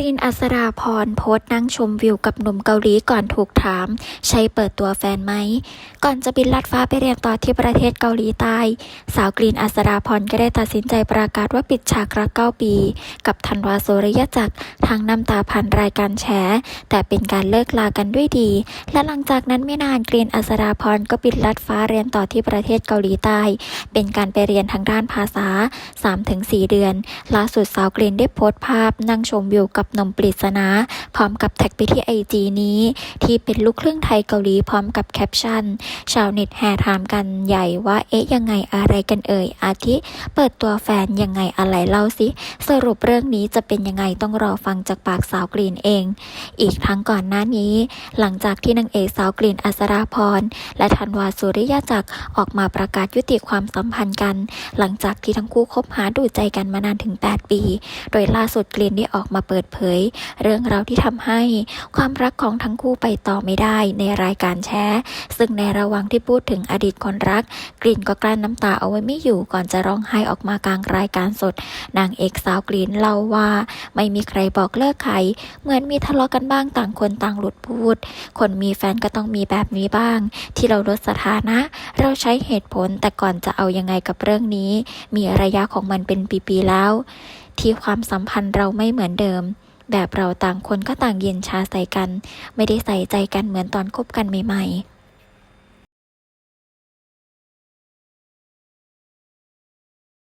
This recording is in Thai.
รีนอัสราพรโพสต์นั่งชมวิวกับหนุ่มเกาหลีก่อนถูกถาม ใช่เปิดตัวแฟนไหม ก่อนจะบินลัดฟ้าไปเรียนต่อที่ประเทศเกาหลีใต้ สาวกรีนอัสราพรก็ได้ตัดสินใจประกาศว่าปิดฉากรักเก้าปี กับธันวาโสริยจักรทางน้ำตาพันรายการแฉแต่เป็นการเลิกลากันด้วยดี และหลังจากนั้นไม่นานกรีนอัสราพรก็บินลัดฟ้าเรียนต่อที่ประเทศเกาหลีใต้ เป็นการไปเรียนทางด้านภาษา 3-4 เดือนล่าสุดสาวกรีนได้โพสต์ภาพนั่งชมวิวกับหนมปริศนา พร้อมกับแท็กไปที่ไอจีนี้ ที่เป็นลูกครึ่งไทยเกาหลีพร้อมกับแคปชั่น ชาวเน็ตแห่ถามกันใหญ่ว่าเอ๊ะยังไงอะไรกันเอ่ย อาทิเปิดตัวแฟนยังไงอะไรเล่าสิ สรุปเรื่องนี้จะเป็นยังไงต้องรอฟังจากปากสาวกรีนเอง อีกทั้งก่อนหน้านี้ หลังจากที่นางเอกสาวกรีนอัสราพรและธันวาสุริยจักรออกมาประกาศยุติความสัมพันธ์กัน หลังจากที่ทั้งคู่คบหาดูใจกันมานานถึง 8 ปี โดยล่าสุดกรีนได้ออกมาเปิดเผย เรื่องราวที่ทำให้ความรักของทั้งคู่ไปต่อไม่ได้ในรายการแชร์ซึ่งในระหว่างที่พูดถึงอดีตคนรักกรีนก็กลั้นน้ำตาเอาไว้ไม่อยู่ก่อนจะร้องไห้ออกมากลางรายการสด นางเอกสาวกรีนเล่าว่า ไม่มีใครบอกเลิกใคร เหมือนมีทะเลาะกันบ้างต่างคนต่างหลุดพูด คนมีแฟนก็ต้องมีแบบนี้บ้าง ที่เราลดสถานะ เราใช้เหตุผลแต่ก่อนจะเอายังไงกับเรื่องนี้ มีระยะของมันเป็นปีๆแล้ว ที่ความสัมพันธ์เราไม่เหมือนเดิม แบบเราต่างคนก็ต่างเย็นชาใส่กัน ไม่ได้ใส่ใจกันเหมือนตอนคบกันใหม่ ๆ